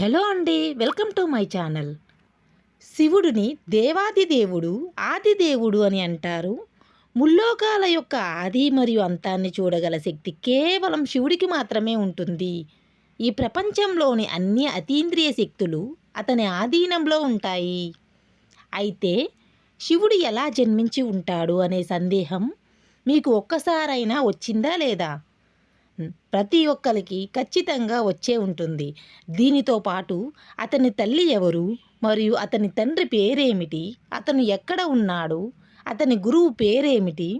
Hello అండి welcome to my channel. శివుడిని దేవాది దేవుడు ఆది దేవుడు అని అంటారు. ముల్లోకాల యొక్క ఆది మరియు అంతాన్ని చూడగల శక్తి కేవలం శివుడికి మాత్రమే ఉంటుంది. ఈ ప్రపంచంలోని అన్ని అతీంద్రియ శక్తులు అతని ఆధీనంలో ఉంటాయి. అయితే శివుడు ఎలా జన్మించి ఉంటాడు అనే సందేహం మీకు ఒక్కసారైనా వచ్చిందా లేదా? ప్రతి ఒక్కరికి ఖచ్చితంగా వచ్చే ఉంటుంది. దీనితో పాటు అతని తల్లి ఎవరు మరియు అతని తండ్రి పేరేమిటి అతను ఎక్కడ ఉన్నాడు అతని గురువు పేరేమిటి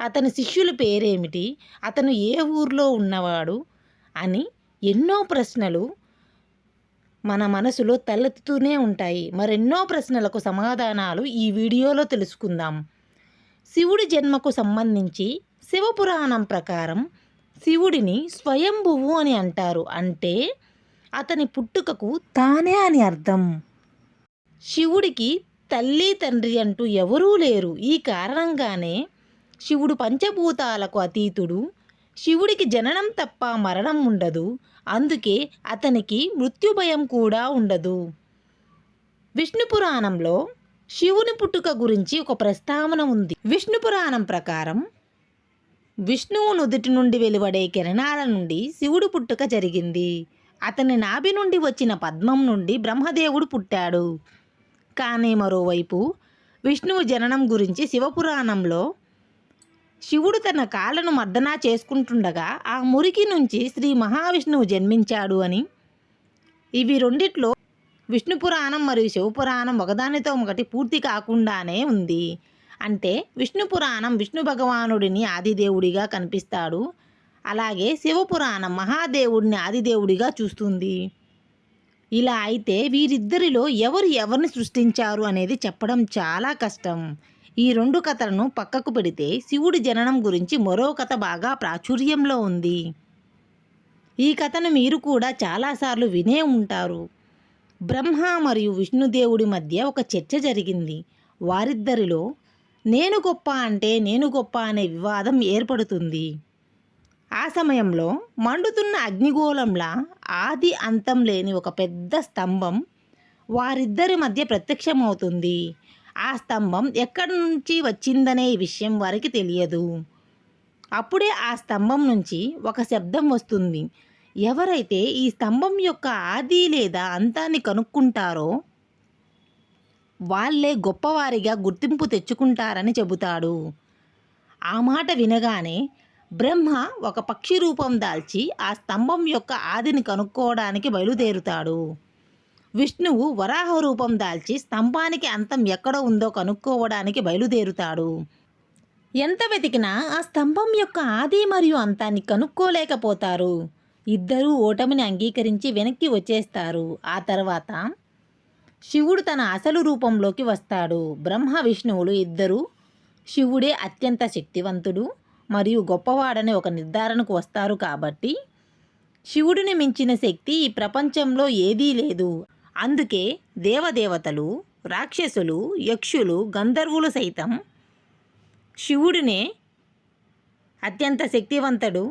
అతని శిష్యుల పేరేమిటి అతను ఏ ఊర్లో ఉన్నవాడు అని ఎన్నో ప్రశ్నలు మన మనసులో తలెత్తుతూనే ఉంటాయి. మరెన్నో ప్రశ్నలకు సమాధానాలు ఈ వీడియోలో తెలుసుకుందాం. శివుడి జన్మకు సంబంధించి శివపురాణం ప్రకారం శివుడిని స్వయంభువు అని అంటారు. అంటే అతని పుట్టుకకు తానే అని అర్థం. శివుడికి తల్లి తండ్రి అంటూ ఎవరూ లేరు. ఈ కారణంగానే శివుడు పంచభూతాలకు అతీతుడు. శివుడికి జననం తప్ప మరణం ఉండదు. అందుకే అతనికి మృత్యుభయం కూడా ఉండదు. విష్ణు పురాణంలో శివుని పుట్టుక గురించి ఒక ప్రస్తావన ఉంది. విష్ణు పురాణం ప్రకారం విష్ణువు నుదుటి నుండి వెలువడే కిరణాల నుండి శివుడు పుట్టుక జరిగింది. అతని నాభి నుండి వచ్చిన పద్మం నుండి బ్రహ్మదేవుడు పుట్టాడు. కానీ మరోవైపు విష్ణువు జననం గురించి శివపురాణంలో శివుడు తన కాళ్ళను మర్దనా చేసుకుంటుండగా ఆ మురికి నుంచి శ్రీ మహావిష్ణువు జన్మించాడు అని ఇవి రెండిట్లో విష్ణు పురాణం మరియు శివపురాణం ఒకదానితో ఒకటి పూర్తి కాకుండానే ఉంది. అంటే విష్ణు పురాణం విష్ణు భగవానుడిని ఆదిదేవుడిగా కనిపిస్తాడు. అలాగే శివపురాణం మహాదేవుడిని ఆదిదేవుడిగా చూస్తుంది. ఇలా అయితే వీరిద్దరిలో ఎవరు ఎవరిని సృష్టించారు అనేది చెప్పడం చాలా కష్టం. ఈ రెండు కథలను పక్కకు పెడితే శివుడి జననం గురించి మరో కథ బాగా ప్రాచుర్యంలో ఉంది. ఈ కథను మీరు కూడా చాలాసార్లు వినే ఉంటారు. బ్రహ్మ మరియు విష్ణుదేవుడి మధ్య ఒక చర్చ జరిగింది. వారిద్దరిలో నేను గొప్ప అంటే నేను గొప్ప అనే వివాదం ఏర్పడుతుంది. ఆ సమయంలో మండుతున్న అగ్నిగోళంలా ఆది అంతం లేని ఒక పెద్ద స్తంభం వారిద్దరి మధ్య ప్రత్యక్షమవుతుంది. ఆ స్తంభం ఎక్కడి నుంచి వచ్చిందనే విషయం వారికి తెలియదు. అప్పుడే ఆ స్తంభం నుంచి ఒక శబ్దం వస్తుంది. ఎవరైతే ఈ స్తంభం యొక్క ఆది లేదా అంతాన్ని కనుక్కుంటారో వాళ్ళే గొప్పవారిగా గుర్తింపు తెచ్చుకుంటారని చెబుతాడు. ఆ మాట వినగానే బ్రహ్మ ఒక పక్షి రూపం దాల్చి ఆ స్తంభం యొక్క ఆదిని కనుక్కోవడానికి బయలుదేరుతాడు. విష్ణువు వరాహ రూపం దాల్చి స్తంభానికి అంతం ఎక్కడ ఉందో కనుక్కోవడానికి బయలుదేరుతాడు. ఎంత వెతికినా ఆ స్తంభం యొక్క ఆది మరియు అంతాన్ని కనుక్కోలేకపోతారు. ఇద్దరూ ఓటమిని అంగీకరించి వెనక్కి వచ్చేస్తారు. ఆ తర్వాత శివుడు తన అసలు రూపంలోకి వస్తాడు. బ్రహ్మ విష్ణువులు ఇద్దరు శివుడే అత్యంత శక్తివంతుడు మరియు గొప్పవాడని ఒక నిర్ధారణకు వస్తారు కాబట్టి శివుడిని మించిన శక్తి ఈ ప్రపంచంలో ఏదీ లేదు. అందుకే దేవదేవతలు రాక్షసులు యక్షులు గంధర్వులు సైతం శివుడినే అత్యంత శక్తివంతుడు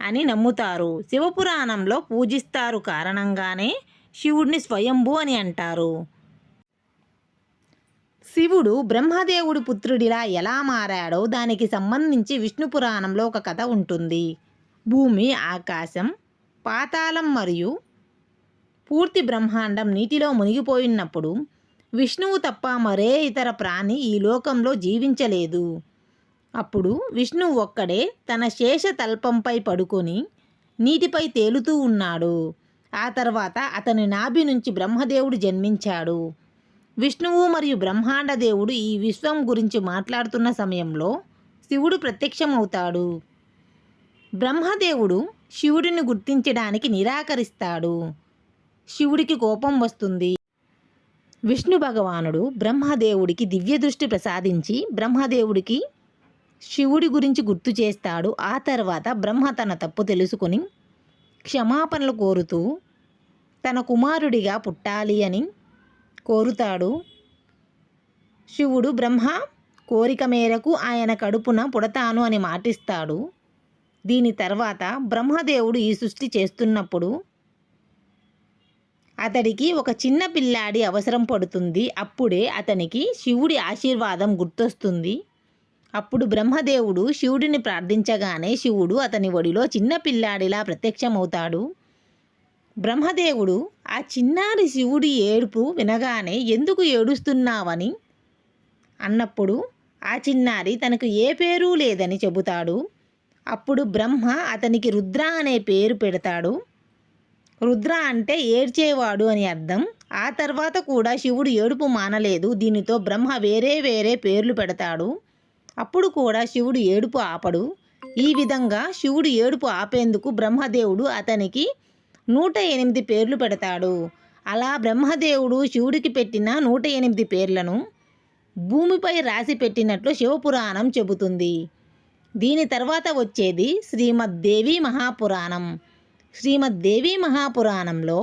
అని నమ్ముతారు. శివపురాణంలో పూజిస్తారు కారణంగానే శివుడిని స్వయంభు అని అంటారు. శివుడు బ్రహ్మదేవుడి పుత్రుడిలా ఎలా మారాడో దానికి సంబంధించి విష్ణు పురాణంలో ఒక కథ ఉంటుంది. భూమి ఆకాశం పాతాళం మరియు పూర్తి బ్రహ్మాండం నీటిలో మునిగిపోయినప్పుడు విష్ణువు తప్ప మరే ఇతర ప్రాణి ఈ లోకంలో జీవించలేదు. అప్పుడు విష్ణువు ఒక్కడే తన శేష తల్పంపై పడుకొని నీటిపై తేలుతూ ఉన్నాడు. ఆ తర్వాత అతని నాభి నుంచి బ్రహ్మదేవుడు జన్మించాడు. విష్ణువు మరియు బ్రహ్మాండ దేవుడు ఈ విశ్వం గురించి మాట్లాడుతున్న సమయంలో శివుడు ప్రత్యక్షమవుతాడు. బ్రహ్మదేవుడు శివుడిని గుర్తించడానికి నిరాకరిస్తాడు. శివుడికి కోపం వస్తుంది. విష్ణు భగవానుడు బ్రహ్మదేవుడికి దివ్య దృష్టి ప్రసాదించి బ్రహ్మదేవుడికి శివుడి గురించి గుర్తు చేస్తాడు. ఆ తర్వాత బ్రహ్మ తన తప్పు తెలుసుకుని క్షమాపణలు కోరుతూ తన కుమారుడిగా పుట్టాలి అని కోరుతాడు. శివుడు బ్రహ్మ కోరిక మేరకు ఆయన కడుపున పుడతాను అని మాటిస్తాడు. దీని తర్వాత బ్రహ్మదేవుడు ఈ సృష్టి చేస్తున్నప్పుడు అతడికి ఒక చిన్న పిల్లాడి అవసరం పడుతుంది. అప్పుడే అతనికి శివుడి ఆశీర్వాదం గుర్తొస్తుంది. అప్పుడు బ్రహ్మదేవుడు శివుడిని ప్రార్థించగానే శివుడు అతని ఒడిలో చిన్న పిల్లాడిలా ప్రత్యక్షమవుతాడు. బ్రహ్మదేవుడు ఆ చిన్నారి శివుడి ఏడుపు వినగానే ఎందుకు ఏడుస్తున్నావని? అన్నప్పుడు ఆ చిన్నారి తనకు ఏ పేరు లేదని చెబుతాడు. అప్పుడు బ్రహ్మ అతనికి రుద్ర అనే పేరు పెడతాడు. రుద్ర అంటే ఏడ్చేవాడు అని అర్థం. ఆ తర్వాత కూడా శివుడు ఏడుపు మానలేదు. దీనితో బ్రహ్మ వేరే వేరే పేర్లు పెడతాడు. అప్పుడు కూడా శివుడు ఏడుపు ఆపడు. ఈ విధంగా శివుడు ఏడుపు ఆపేందుకు బ్రహ్మదేవుడు అతనికి నూట ఎనిమిది పేర్లు పెడతాడు. అలా బ్రహ్మదేవుడు శివుడికి పెట్టిన నూట ఎనిమిది పేర్లను భూమిపై రాసి పెట్టినట్లు శివపురాణం చెబుతుంది. దీని తర్వాత వచ్చేది శ్రీమద్దేవి మహాపురాణం. శ్రీమద్దేవి మహాపురాణంలో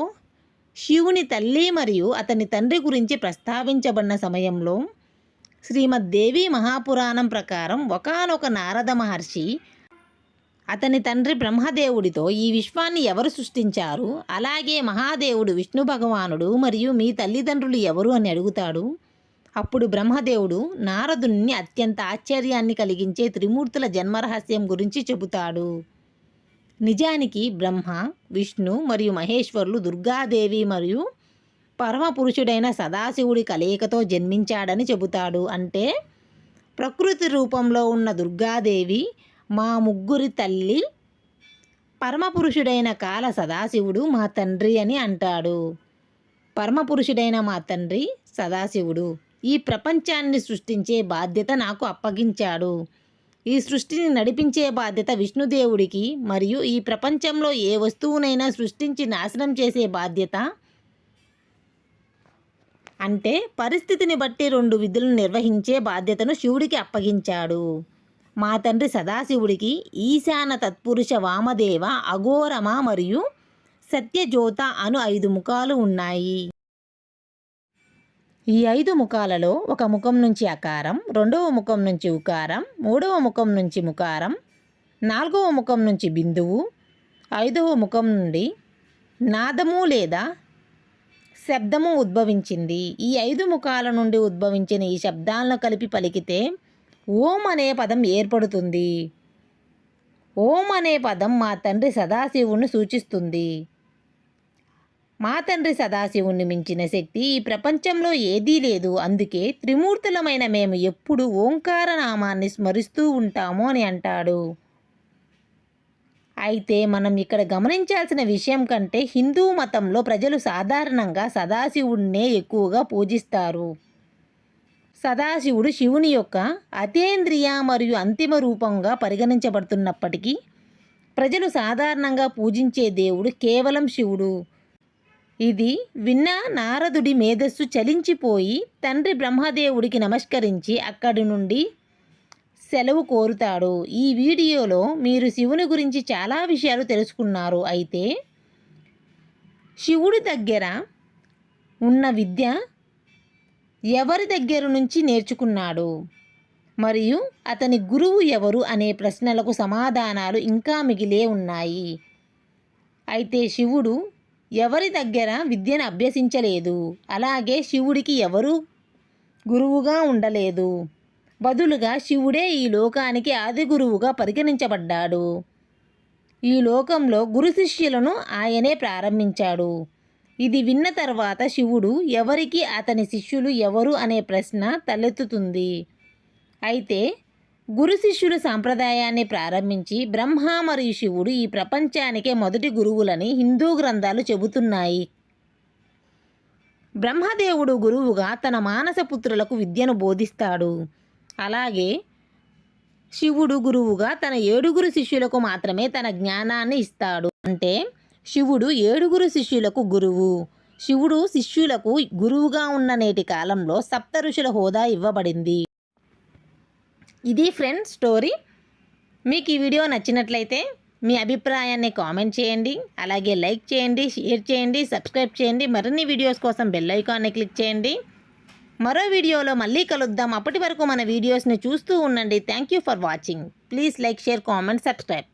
శివుని తల్లి మరియు అతని తండ్రి గురించి ప్రస్తావించబడిన సమయంలో శ్రీమద్దేవి మహాపురాణం ప్రకారం ఒకానొక నారద మహర్షి అతని తండ్రి బ్రహ్మదేవుడితో ఈ విశ్వాన్ని ఎవరు సృష్టించారు? అలాగే మహాదేవుడు విష్ణు భగవానుడు మరియు మీ తల్లిదండ్రులు ఎవరు అని అడుగుతాడు. అప్పుడు బ్రహ్మదేవుడు నారదుని అత్యంత ఆశ్చర్యాన్ని కలిగించే త్రిమూర్తుల జన్మరహస్యం గురించి చెబుతాడు. నిజానికి బ్రహ్మ విష్ణు మరియు మహేశ్వరులు దుర్గాదేవి మరియు పరమపురుషుడైన సదాశివుడి కలయికతో జన్మించాడని చెబుతాడు. అంటే ప్రకృతి రూపంలో ఉన్న దుర్గాదేవి మా ముగ్గురి తల్లి పరమపురుషుడైన కాల సదాశివుడు మా తండ్రి అని అంటాడు. పరమపురుషుడైన మా తండ్రి సదాశివుడు. ఈ ప్రపంచాన్ని సృష్టించే బాధ్యత నాకు అప్పగించాడు. ఈ సృష్టిని నడిపించే బాధ్యత విష్ణుదేవుడికి మరియు ఈ ప్రపంచంలో ఏ వస్తువునైనా సృష్టించి నాశనం చేసే బాధ్యత అంటే పరిస్థితిని బట్టి రెండు విధులను నిర్వహించే బాధ్యతను శివుడికి అప్పగించాడు. మా తండ్రి సదాశివుడికి ఈశాన తత్పురుష వామదేవ అఘోరమ మరియు సత్యజ్యోత అను ఐదు ముఖాలు ఉన్నాయి. ఈ ఐదు ముఖాలలో ఒక ముఖం నుంచి అకారం రెండవ ముఖం నుంచి ఉకారం మూడవ ముఖం నుంచి ముకారం నాలుగవ ముఖం నుంచి బిందువు ఐదవ ముఖం నుండి నాదము లేదా శబ్దము ఉద్భవించింది. ఈ ఐదు ముఖాల నుండి ఉద్భవించిన ఈ శబ్దాలను కలిపి పలికితే ఓం అనే పదం ఏర్పడుతుంది. ఓం అనే పదం మా తండ్రి సదాశివుణ్ణి సూచిస్తుంది. మా తండ్రి సదాశివుణ్ణి మించిన శక్తి ఈ ప్రపంచంలో ఏదీ లేదు. అందుకే త్రిమూర్తులమైన మేము ఎప్పుడు ఓంకార నామాన్ని స్మరిస్తూ ఉంటాము అని అంటాడు. అయితే మనం ఇక్కడ గమనించాల్సిన విషయం కంటే హిందూ మతంలో ప్రజలు సాధారణంగా సదాశివుణ్ణే ఎక్కువగా పూజిస్తారు. సదాశివుడు శివుని యొక్క అతేంద్రియ మరియు అంతిమ రూపంగా పరిగణించబడుతున్నప్పటికీ ప్రజలు సాధారణంగా పూజించే దేవుడు కేవలం శివుడు. ఇది విన్న నారదుడి మేధస్సు చలించిపోయి తండ్రి బ్రహ్మదేవుడికి నమస్కరించి అక్కడి నుండి సెలవు కోరుతాడు. ఈ వీడియోలో మీరు శివుని గురించి చాలా విషయాలు తెలుసుకున్నారు. అయితే శివుడి దగ్గర ఉన్న విద్య ఎవరి దగ్గర నుంచి నేర్చుకున్నాడు? మరియు అతని గురువు ఎవరు అనే ప్రశ్నలకు సమాధానాలు ఇంకా మిగిలే ఉన్నాయి. అయితే శివుడు ఎవరి దగ్గర విద్యను అభ్యసించలేదు? అలాగే శివుడికి ఎవరు గురువుగా ఉండలేదు? బదులుగా శివుడే ఈ లోకానికి ఆది గురువుగా పరిగణించబడ్డాడు. ఈ లోకంలో గురు శిష్యులను ఆయనే ప్రారంభించాడు. ఇది విన్న తర్వాత శివుడు ఎవరికి అతని శిష్యులు ఎవరు అనే ప్రశ్న తలెత్తుతుంది. అయితే గురు శిష్యుల సాంప్రదాయాన్ని ప్రారంభించి బ్రహ్మ మరియు శివుడు ఈ ప్రపంచానికే మొదటి గురువులని హిందూ గ్రంథాలు చెబుతున్నాయి. బ్రహ్మదేవుడు గురువుగా తన మానసపుత్రులకు విద్యను బోధిస్తాడు. అలాగే శివుడు గురువుగా తన ఏడుగురు శిష్యులకు మాత్రమే తన జ్ఞానాన్ని ఇస్తాడు. అంటే శివుడు ఏడుగురు శిష్యులకు గురువు. శివుడు శిష్యులకు గురువుగా ఉన్న నేటి కాలంలో సప్త ఋషుల హోదా ఇవ్వబడింది. ఇది ఫ్రెండ్స్ స్టోరీ. మీకు ఈ వీడియో నచ్చినట్లయితే మీ అభిప్రాయాన్ని కామెంట్ చేయండి. అలాగే లైక్ చేయండి షేర్ చేయండి సబ్స్క్రైబ్ చేయండి. మరిన్ని వీడియోస్ కోసం బెల్ ఐకాన్ని క్లిక్ చేయండి. మరో వీడియోలో మళ్ళీ కలుద్దాం. అప్పటి వరకు మన వీడియోస్ని చూస్తూ ఉండండి. Thank you for watching. Please like share comment subscribe.